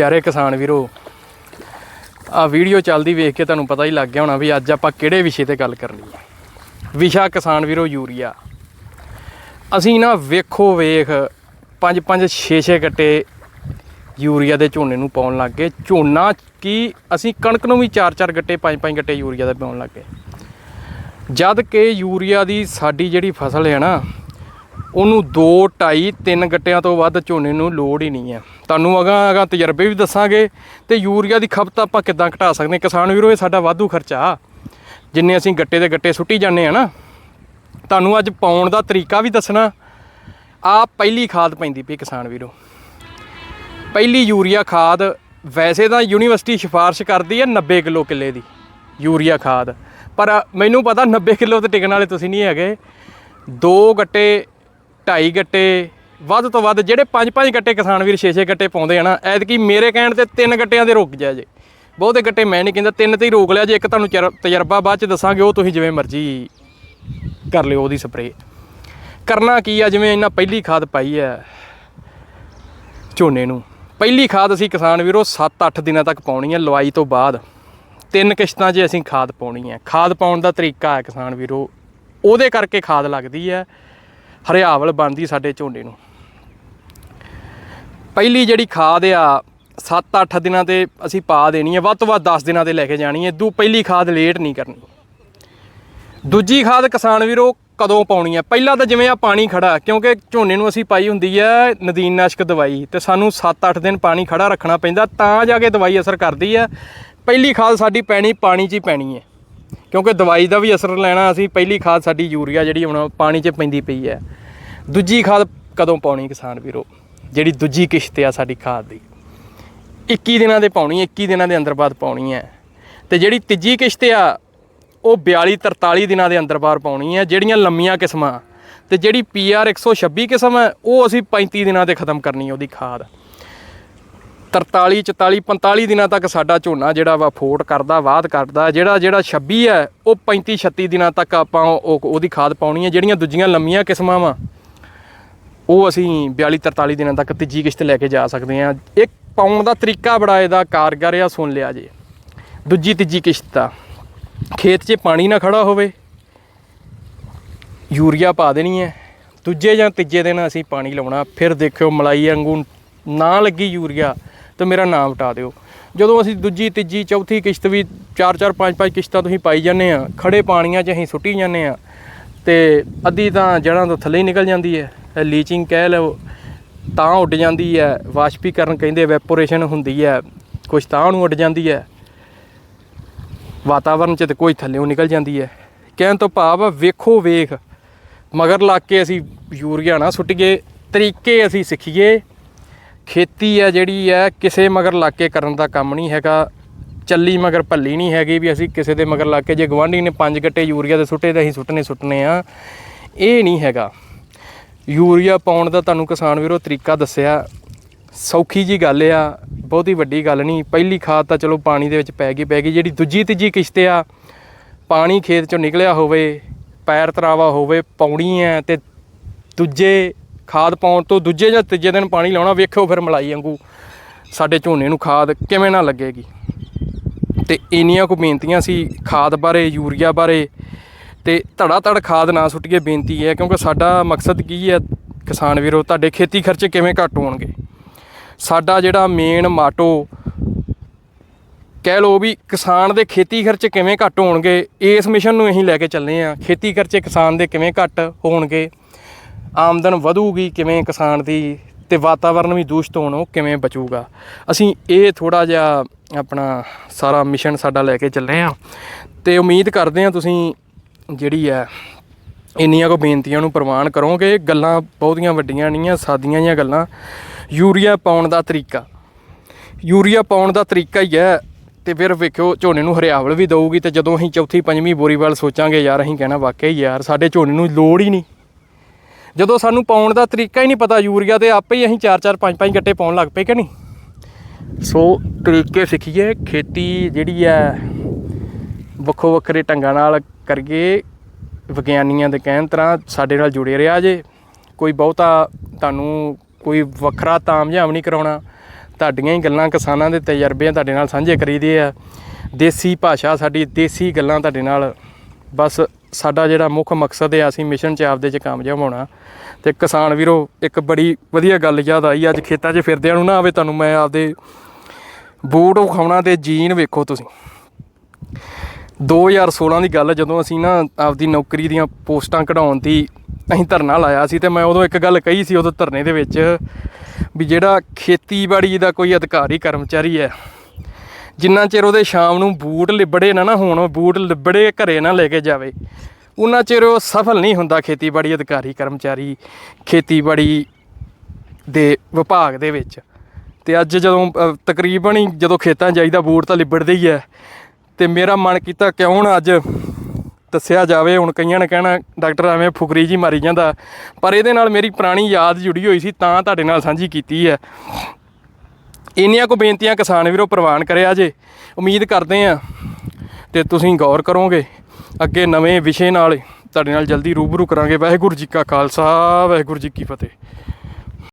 ਪਿਆਰੇ ਕਿਸਾਨ ਵੀਰੋ ਆ ਵੀਡੀਓ ਚੱਲਦੀ ਵੇਖ ਕੇ ਤੁਹਾਨੂੰ ਪਤਾ ਹੀ ਲੱਗ ਗਿਆ ਹੋਣਾ ਵੀ ਅੱਜ ਆਪਾਂ ਕਿਹੜੇ ਵਿਸ਼ੇ ਤੇ ਗੱਲ ਕਰਨੀ ਹੈ। ਵਿਸ਼ਾ ਕਿਸਾਨ ਵੀਰੋ, ਯੂਰੀਆ। ਅਸੀਂ ਨਾ ਵੇਖੋ ਵੇਖ 5 5 6 6 ਗੱਟੇ ਯੂਰੀਆ ਦੇ ਝੋਨੇ ਨੂੰ ਪਾਉਣ ਲੱਗ ਗਏ। ਝੋਨਾ ਕੀ ਅਸੀਂ ਕਣਕ ਨੂੰ ਵੀ 4 4 ਗੱਟੇ 5 5 ਗੱਟੇ ਯੂਰੀਆ ਦੇ ਪਾਉਣ ਲੱਗ ਗਏ। ਜਦ ਕਿ ਯੂਰੀਆ ਦੀ ਸਾਡੀ ਜਿਹੜੀ ਫਸਲ ਹੈ ਨਾ ਉਹਨੂੰ 2 2.5 3 ਗੱਟਿਆਂ ਤੋਂ ਵੱਧ ਝੋਨੇ ਨੂੰ ਲੋੜ ਹੀ ਨਹੀਂ ਹੈ। ਤੁਹਾਨੂੰ ਅਗਾਂ ਅਗਾਂ ਤਜਰਬੇ ਵੀ ਦੱਸਾਂਗੇ ਤੇ ਯੂਰੀਆ ਦੀ ਖਪਤ ਆਪਾਂ ਕਿੱਦਾਂ ਘਟਾ ਸਕਦੇ ਕਿਸਾਨ ਵੀਰੋ, ਇਹ ਸਾਡਾ ਵਾਧੂ ਖਰਚਾ। ਜਿੰਨੇ ਅਸੀਂ ਗੱਟੇ ਦੇ ਗੱਟੇ ਸੁੱਟੀ ਜਾਂਦੇ ਆ ਨਾ, ਤੁਹਾਨੂੰ ਅੱਜ ਪਾਉਣ ਦਾ ਤਰੀਕਾ ਵੀ ਦੱਸਣਾ। ਆ ਪਹਿਲੀ ਖਾਦ ਪੈਂਦੀ ਪਈ ਕਿਸਾਨ ਵੀਰੋ। ਪਹਿਲੀ ਯੂਰੀਆ ਖਾਦ ਵੈਸੇ ਤਾਂ ਯੂਨੀਵਰਸਿਟੀ ਸਿਫਾਰਿਸ਼ ਕਰਦੀ ਹੈ 90 ਕਿਲੋ ਕਿੱਲੇ ਦੀ ਯੂਰੀਆ ਖਾਦ। ਪਰ ਮੈਨੂੰ ਪਤਾ 90 ਕਿਲੋ ਤੇ ਟਿਕਣ ਵਾਲੇ ਤੁਸੀਂ ਨਹੀਂ ਹੈਗੇ। ਦੋ ਗੱਟੇ ਢਾਈ ਗੱਟੇ, ਵੱਧ ਤੋਂ ਵੱਧ ਜਿਹੜੇ ਪੰਜ ਪੰਜ ਗੱਟੇ ਕਿਸਾਨ ਵੀਰ 6-6 ਗੱਟੇ ਪਾਉਂਦੇ ਆ ਨਾ, ਐਤਕੀ ਮੇਰੇ ਕਹਿਣ ਤੇ ਤਿੰਨ ਗੱਟਿਆਂ ਦੇ ਰੁਕ ਜਾ ਜੇ। ਬਹੁਤੇ ਗੱਟੇ ਮੈਂ ਨਹੀਂ ਕਹਿੰਦਾ, ਤਿੰਨ ਤੇ ਹੀ ਰੋਕ ਲਿਆ ਜੇ, ਇੱਕ ਤੁਹਾਨੂੰ ਚਰ- ਤਜਰਬਾ ਬਾਅਦ ਚ ਦੱਸਾਂਗੇ, ਉਹ ਤੁਸੀਂ ਜਿਵੇਂ ਮਰਜ਼ੀ ਕਰ ਲਿਓ ਉਹਦੀ ਸਪਰੇਅ। ਕਰਨਾ ਕੀ ਆ, ਜਿਵੇਂ ਇਹਨਾਂ ਪਹਿਲੀ ਖਾਦ ਪਾਈ ਹੈ ਝੋਨੇ ਨੂੰ। ਪਹਿਲੀ ਖਾਦ ਅਸੀਂ ਕਿਸਾਨ ਵੀਰੋ 7-8 ਦਿਨਾਂ ਤੱਕ ਪਾਉਣੀ ਹੈ ਲਵਾਈ ਤੋਂ ਬਾਅਦ। ਤਿੰਨ ਕਿਸ਼ਤਾਂ 'ਚ ਅਸੀਂ ਖਾਦ ਪਾਉਣੀ ਹੈ ਖਾਦ ਪਾਉਣ ਦਾ ਤਰੀਕਾ ਹੈ ਕਿਸਾਨ ਵੀਰੋ, ਉਹਦੇ ਕਰਕੇ ਖਾਦ ਲੱਗਦੀ ਹੈ ਹਰਿਆਵਲ ਬਣਦੀ ਸਾਡੇ ਝੋਨੇ ਨੂੰ। ਪਹਿਲੀ ਜਿਹੜੀ ਖਾਦ ਆ 7-8 ਦਿਨਾਂ ਤੇ ਅਸੀਂ ਪਾ ਦੇਣੀ ਹੈ ਵੱਧ ਤੋਂ ਵੱਧ 10 ਦਿਨਾਂ ਤੇ ਲੈ ਕੇ ਜਾਣੀ ਹੈ ਦੂ ਪਹਿਲੀ ਖਾਦ ਲੇਟ ਨਹੀਂ ਕਰਨੀ। ਦੂਜੀ ਖਾਦ ਕਿਸਾਨ ਵੀਰੋ ਕਦੋਂ ਪਾਉਣੀ ਹੈ ਪਹਿਲਾਂ ਤਾਂ ਜਿਵੇਂ ਆ ਪਾਣੀ ਖੜਾ, ਕਿਉਂਕਿ ਝੋਨੇ ਨੂੰ ਅਸੀਂ ਪਾਈ ਹੁੰਦੀ ਹੈ ਨਦੀਨਨਾਸ਼ਕ ਦਵਾਈ, ਤੇ ਸਾਨੂੰ 7-8 ਦਿਨ ਪਾਣੀ ਖੜਾ ਰੱਖਣਾ ਪੈਂਦਾ, ਤਾਂ ਜਾ ਕੇ ਦਵਾਈ ਅਸਰ ਕਰਦੀ ਹੈ ਪਹਿਲੀ ਖਾਦ ਸਾਡੀ ਪੈਣੀ, ਪਾਣੀ 'ਚ ਹੀ ਪੈਣੀ ਹੈ ਕਿਉਂਕਿ ਦਵਾਈ ਦਾ ਵੀ ਅਸਰ ਲੈਣਾ, ਅਸੀਂ ਪਹਿਲੀ ਖਾਦ ਸਾਡੀ ਯੂਰੀਆ ਜਿਹੜੀ ਹੁਣ ਪਾਣੀ 'ਚ ਪੈਂਦੀ ਪਈ ਹੈ। ਦੂਜੀ ਖਾਦ ਕਦੋਂ ਪਾਉਣੀ ਕਿਸਾਨ ਵੀਰੋ? ਜਿਹੜੀ ਦੂਜੀ ਕਿਸ਼ਤ ਆ ਸਾਡੀ ਖਾਦ ਦੀ। 21 ਦਿਨਾਂ ਦੇ ਪਾਉਣੀ ਹੈ 21 ਦਿਨਾਂ ਦੇ ਅੰਦਰ ਬਾਅਦ ਪਾਉਣੀ ਹੈ। ਤੇ ਜਿਹੜੀ ਤੀਜੀ ਕਿਸ਼ਤ ਆ, ਉਹ 42 43 ਦਿਨਾਂ ਦੇ ਅੰਦਰ ਬਾਹਰ ਪਾਉਣੀ ਹੈ, ਜਿਹੜੀਆਂ ਲੰਮੀਆਂ ਕਿਸਮਾਂ। ਤੇ ਜਿਹੜੀ ਪੀਆਰ 126 ਕਿਸਮ ਹੈ, ਉਹ ਅਸੀਂ 35 ਦਿਨਾਂ ਤੇ ਖਤਮ ਕਰਨੀ ਉਹਦੀ ਖਾਦ। 43 44 45 ਦਿਨਾਂ ਤੱਕ ਸਾਡਾ ਝੋਨਾ ਜਿਹੜਾ ਵਾ ਫੋਟ ਕਰਦਾ, ਵਾਧ ਕਰਦਾ। ਜਿਹੜਾ ਜਿਹੜਾ 26 ਹੈ, ਉਹ 35 36 ਦਿਨਾਂ ਤੱਕ ਆਪਾਂ ਉਹ ਉਹਦੀ ਖਾਦ ਪਾਉਣੀ ਹੈ। ਜਿਹੜੀਆਂ ਦੂਜੀਆਂ ਲੰਮੀਆਂ ਕਿਸਮਾਂ ਵਾ, ਉਹ ਅਸੀਂ 42 43 ਦਿਨਾਂ ਤੱਕ ਤੀਜੀ ਕਿਸ਼ਤ ਲੈ ਕੇ ਜਾ ਸਕਦੇ ਹਾਂ। ਇੱਕ ਪਾਉਣ ਦਾ ਤਰੀਕਾ ਬੜਾ ਇਹਦਾ ਕਾਰਗਰ ਆ, ਸੁਣ ਲਿਆ ਜੇ। ਦੂਜੀ, ਤੀਜੀ ਕਿਸ਼ਤ ਦਾ ਖੇਤ 'ਚ ਪਾਣੀ ਨਾ ਖੜਾ ਹੋਵੇ, ਯੂਰੀਆ ਪਾ ਦੇਣੀ ਹੈ। ਦੂਜੇ ਜਾਂ ਤੀਜੇ ਦਿਨ ਅਸੀਂ ਪਾਣੀ ਲਾਉਣਾ। ਫਿਰ ਦੇਖਿਓ ਮਲਾਈ ਵਾਂਗੂ ਨਾ ਲੱਗੀ ਯੂਰੀਆ ਤਾਂ ਮੇਰਾ ਨਾਮ ਹਟਾ ਦਿਓ। ਜਦੋਂ ਅਸੀਂ ਦੂਜੀ, ਤੀਜੀ, ਚੌਥੀ ਕਿਸ਼ਤ ਵੀ 4 4 5 5 ਕਿਸ਼ਤਾਂ ਤੁਸੀਂ ਪਾਈ ਜਾਂਦੇ ਆ ਖੜੇ ਪਾਣੀਆਂ 'ਚ ਅਸੀਂ ਸੁੱਟੀ ਜਾਂਦੇ ਆ, ਤੇ ਅੱਧੀ ਤਾਂ ਜੜ੍ਹਾਂ ਤੋਂ ਥੱਲੇ ਹੀ ਨਿਕਲ ਜਾਂਦੀ ਹੈ ਲੀਚਿੰਗ ਕਹਿ ਲਓ ਤਾਂ ਉੱਡ ਜਾਂਦੀ ਹੈ, ਵਾਸ਼ਪੀਕਰਨ ਕਹਿੰਦੇ ਵੈਪੋਰੇਸ਼ਨ ਹੁੰਦੀ ਹੈ ਕੁਝ ਤਾਂ ਉਹਨੂੰ ਉੱਡ ਜਾਂਦੀ ਹੈ। ਵਾਤਾਵਰਨ 'ਚ ਤੇ ਕੋਈ ਥੱਲੇੋਂ ਨਿਕਲ ਜਾਂਦੀ ਹੈ। ਕਹਿਣ ਤੋਂ ਭਾਵ ਵੇਖੋ, ਵੇਖ, ਮਗਰ ਲੱਗ ਕੇ ਅਸੀਂ ਯੂਰੀਆ ਨਾ ਸੁੱਟੀਏ, ਤਰੀਕੇ ਅਸੀਂ ਸਿੱਖੀਏ ਖੇਤੀ ਹੈ ਜਿਹੜੀ ਹੈ ਕਿਸੇ ਮਗਰ ਲੱਗ ਕੇ ਕਰਨ ਦਾ ਕੰਮ ਨਹੀਂ ਹੈਗਾ, ਚੱਲੀ ਮਗਰ ਭੱਲੀ ਨਹੀਂ ਹੈਗੀ ਵੀ ਅਸੀਂ ਕਿਸੇ ਦੇ ਮਗਰ ਲੱਗ ਕੇ, ਜੇ ਗਵਾਂਢੀ ਨੇ ਪੰਜ ਗੱਟੇ ਯੂਰੀਆ ਦੇ ਸੁੱਟੇ ਤਾਂ ਅਸੀਂ ਸੁੱਟਨੇ ਸੁੱਟਨੇ ਆ, ਇਹ ਨਹੀਂ ਹੈਗਾ। ਯੂਰੀਆ ਪਾਉਣ ਦਾ ਤੁਹਾਨੂੰ ਕਿਸਾਨ ਵੀਰੋ ਤਰੀਕਾ ਦੱਸਿਆ, ਸੌਖੀ ਜੀ ਗੱਲ ਆ, ਬਹੁਤੀ ਵੱਡੀ ਗੱਲ ਨਹੀਂ, ਪਹਿਲੀ ਖਾਦ ਤਾਂ ਚਲੋ ਪਾਣੀ ਦੇ ਵਿੱਚ ਪੈ ਗਈ ਪੈ ਗਈ, ਜਿਹੜੀ ਦੂਜੀ ਤੀਜੀ ਕਿਸ਼ਤ ਆ, ਪਾਣੀ ਖੇਤ ਚੋਂ ਨਿਕਲਿਆ ਹੋਵੇ, ਪੈਰ ਤਰਾਵਾ ਹੋਵੇ ਪਾਉਣੀ ਹੈ ਤੇ ਦੂਜੇ ਖਾਦ ਪਾਉਣ ਤੋਂ ਦੂਜੇ ਜਾਂ ਤੀਜੇ ਦਿਨ ਪਾਣੀ ਲਾਉਣਾ, ਵੇਖਿਓ ਫਿਰ ਮਲਾਈ ਵਾਂਗੂ ਸਾਡੇ ਝੋਨੇ ਨੂੰ ਖਾਦ ਕਿਵੇਂ ਨਾ ਲੱਗੇਗੀ। ਤੇ ਇੰਨੀਆਂ ਕੁ ਬੇਨਤੀਆਂ ਸੀ ਖਾਦ ਬਾਰੇ, ਯੂਰੀਆ ਬਾਰੇ, ਤੇ ਧੜਾ ਧੜ ਖਾਦ ਨਾ ਸੁੱਟੀਏ, ਬੇਨਤੀ ਹੈ ਕਿਉਂਕਿ ਸਾਡਾ ਮਕਸਦ ਕੀ ਹੈ, ਕਿਸਾਨ ਵੀਰੋ, ਤੁਹਾਡੇ ਖੇਤੀ ਖਰਚੇ ਕਿਵੇਂ ਘੱਟ ਹੋਣਗੇ। ਸਾਡਾ ਜਿਹੜਾ ਮੇਨ ਮਾਟੋ, ਕਹਿ ਲਓ ਵੀ ਕਿਸਾਨ ਦੇ ਖੇਤੀ ਖਰਚੇ ਕਿਵੇਂ ਘੱਟ ਹੋਣਗੇ, ਇਸ ਮਿਸ਼ਨ ਨੂੰ ਅਸੀਂ ਲੈ ਕੇ ਚੱਲੇ ਆ ਖੇਤੀ ਖਰਚੇ ਕਿਸਾਨ ਦੇ ਕਿਵੇਂ ਘੱਟ ਹੋਣਗੇ ਆਮਦਨ ਵਧੂਗੀ ਕਿਵੇਂ ਕਿਸਾਨ ਦੀ ਤੇ ਵਾਤਾਵਰਨ ਵੀ ਦੂਸ਼ਿਤ ਹੋਣ ਉਹ ਕਿਵੇਂ ਬਚੂਗਾ। ਅਸੀਂ ਇਹ ਥੋੜਾ ਜਿਹਾ ਆਪਣਾ ਸਾਰਾ ਮਿਸ਼ਨ ਸਾਡਾ ਲੈ ਕੇ ਚੱਲੇ ਆ ਤੇ ਉਮੀਦ ਕਰਦੇ ਆ ਤੁਸੀਂ ਜਿਹੜੀ ਹੈ ਇੰਨੀਆਂ ਕੋ ਬੇਨਤੀਆਂ ਨੂੰ ਪ੍ਰਵਾਨ ਕਰੋਗੇ। ਗੱਲਾਂ ਬਹੁਤੀਆਂ ਵੱਡੀਆਂ ਨਹੀਂ ਆ, ਸਾਦੀਆਂ ਜਿਹੀਆਂ ਗੱਲਾਂ। ਯੂਰੀਆ ਪਾਉਣ ਦਾ ਤਰੀਕਾ। ਯੂਰੀਆ ਪਾਉਣ ਦਾ ਤਰੀਕਾ ਹੀ ਹੈ ਤੇ ਫਿਰ ਵੇਖਿਓ ਝੋਨੇ ਨੂੰ ਹਰਿਆਵਲ ਵੀ ਦਊਗੀ ਤੇ ਜਦੋਂ ਅਸੀਂ ਚੌਥੀ ਪੰਜਵੀਂ ਬੋਰੀਵਾਲ ਸੋਚਾਂਗੇ ਯਾਰ ਅਸੀਂ ਕਹਿਣਾ ਵਾਕਈ ਯਾਰ ਸਾਡੇ ਝੋਨੇ ਨੂੰ ਲੋੜ ਹੀ ਨਹੀਂ। ਜਦੋਂ ਸਾਨੂੰ ਪਾਉਣ ਦਾ ਤਰੀਕਾ ਹੀ ਨਹੀਂ ਪਤਾ ਯੂਰੀਆ ਤੇ ਆਪੇ ਹੀ ਅਸੀਂ 4-4 5-5 ਗੱਟੇ ਪਾਉਣ ਲੱਗ ਪਏ ਕਿ ਨਹੀਂ? ਸੋ ਤਰੀਕੇ ਸਿੱਖੀਏ, ਖੇਤੀ ਜਿਹੜੀ ਹੈ, ਵੱਖੋ ਵੱਖਰੇ ਢੰਗਾਂ ਨਾਲ ਕਰੀਏ, ਵਿਗਿਆਨੀਆਂ ਦੇ ਕਹਿਣ ਤਰ੍ਹਾਂ ਸਾਡੇ ਨਾਲ ਜੁੜੇ ਰਿਹਾ ਜੇ। ਕੋਈ ਬਹੁਤਾ ਤੁਹਾਨੂੰ ਕੋਈ ਵੱਖਰਾ ਤਾਮਝਾਮ ਨਹੀਂ ਕਰਾਉਣਾ। ਤੁਹਾਡੀਆਂ ਹੀ ਗੱਲਾਂ ਕਿਸਾਨਾਂ ਦੇ ਤਜਰਬੇ ਤੁਹਾਡੇ ਨਾਲ ਸਾਂਝੇ ਕਰੀਦੇ ਆ। ਦੇਸੀ ਭਾਸ਼ਾ ਸਾਡੀ, ਦੇਸੀ ਗੱਲਾਂ ਤੁਹਾਡੇ ਨਾਲ ਬਸ ਸਾਡਾ ਜਿਹੜਾ ਮੁੱਖ ਮਕਸਦ ਹੈ ਅਸੀਂ ਮਿਸ਼ਨ 'ਚ ਆਪਦੇ 'ਚ ਕਾਮਯਾਬ ਹੋਣਾ। ਤੇ ਕਿਸਾਨ ਵੀਰੋ, ਇੱਕ ਬੜੀ ਵਧੀਆ ਗੱਲ ਯਾਦ ਆਈ, ਅੱਜ ਖੇਤਾਂ 'ਚ ਫਿਰਦਿਆਂ ਨੂੰ ਨਾ ਆਵੇ ਤੁਹਾਨੂੰ ਮੈਂ ਆਪਦੇ ਬੂਟ ਵਿਖਾਉਣਾ ਤੇ ਜੀਨ ਵੇਖੋ ਤੁਸੀਂ। 2016 ਦੀ ਗੱਲ ਜਦੋਂ ਅਸੀਂ ਨਾ ਆਪਦੀ ਨੌਕਰੀ ਦੀਆਂ ਪੋਸਟਾਂ ਕਢਾਉਣ ਦੀ ਅਸੀਂ ਧਰਨਾ ਲਾਇਆ ਸੀ ਤੇ ਮੈਂ ਉਦੋਂ ਇੱਕ ਗੱਲ ਕਹੀ ਸੀ, ਉਦੋਂ ਧਰਨੇ ਦੇ ਵਿੱਚ ਵੀ ਜਿਹੜਾ ਖੇਤੀਬਾੜੀ ਦਾ ਕੋਈ ਅਧਿਕਾਰੀ, ਕਰਮਚਾਰੀ ਹੈ ਜਿੰਨਾ ਚਿਰ ਉਹਦੇ ਸ਼ਾਮ ਨੂੰ ਬੂਟ ਲਿਬੜੇ ਨਾ ਨਾ ਹੋਣ, ਬੂਟ ਲਿਬੜੇ ਘਰੇ ਨਾ ਲੈ ਕੇ ਜਾਵੇ ਉਹਨਾਂ ਚਿਰ ਉਹ ਸਫਲ ਨਹੀਂ ਹੁੰਦਾ ਖੇਤੀਬਾੜੀ ਅਧਿਕਾਰੀ, ਕਰਮਚਾਰੀ, ਖੇਤੀਬਾੜੀ ਦੇ ਵਿਭਾਗ ਦੇ ਵਿੱਚ। ਤੇ ਅੱਜ ਜਦੋਂ ਤਕਰੀਬਨ ਹੀ ਜਦੋਂ ਖੇਤਾਂ ਜਾਈਦਾ, ਬੂਟ ਤਾਂ ਲਿਬੜਦੇ ਹੀ ਹੈ। ਤੇ ਮੇਰਾ ਮਨ ਕੀਤਾ ਕਿਉਂ ਨਾ ਅੱਜ ਦੱਸਿਆ ਜਾਵੇ, ਹੁਣ ਕਈਆਂ ਨੇ ਕਹਿਣਾ, ਡਾਕਟਰ ਐਵੇਂ ਫੁਕਰੀ ਜੀ ਮਾਰੀ ਜਾਂਦਾ। ਪਰ ਇਹਦੇ ਨਾਲ ਮੇਰੀ ਪੁਰਾਣੀ ਯਾਦ ਜੁੜੀ ਹੋਈ ਸੀ, ਤਾਂ ਤੁਹਾਡੇ ਨਾਲ ਸਾਂਝੀ ਕੀਤੀ ਹੈ। ਇੰਨੀਆਂ ਕੋ ਬੇਨਤੀਆਂ ਕਿਸਾਨ ਵੀਰੋ ਪ੍ਰਵਾਨ ਕਰਿਆ ਜੇ, ਉਮੀਦ ਕਰਦੇ ਆ ਤੇ ਤੁਸੀਂ ਗੌਰ ਕਰੋਗੇ, ਅੱਗੇ ਨਵੇਂ ਵਿਸ਼ੇ ਨਾਲ ਤੁਹਾਡੇ ਨਾਲ ਜਲਦੀ ਰੂਬਰੂ ਕਰਾਂਗੇ। ਵਾਹਿਗੁਰੂ ਜੀ ਕਾ ਖਾਲਸਾ, ਵਾਹਿਗੁਰੂ ਜੀ ਕੀ ਫਤਿਹ।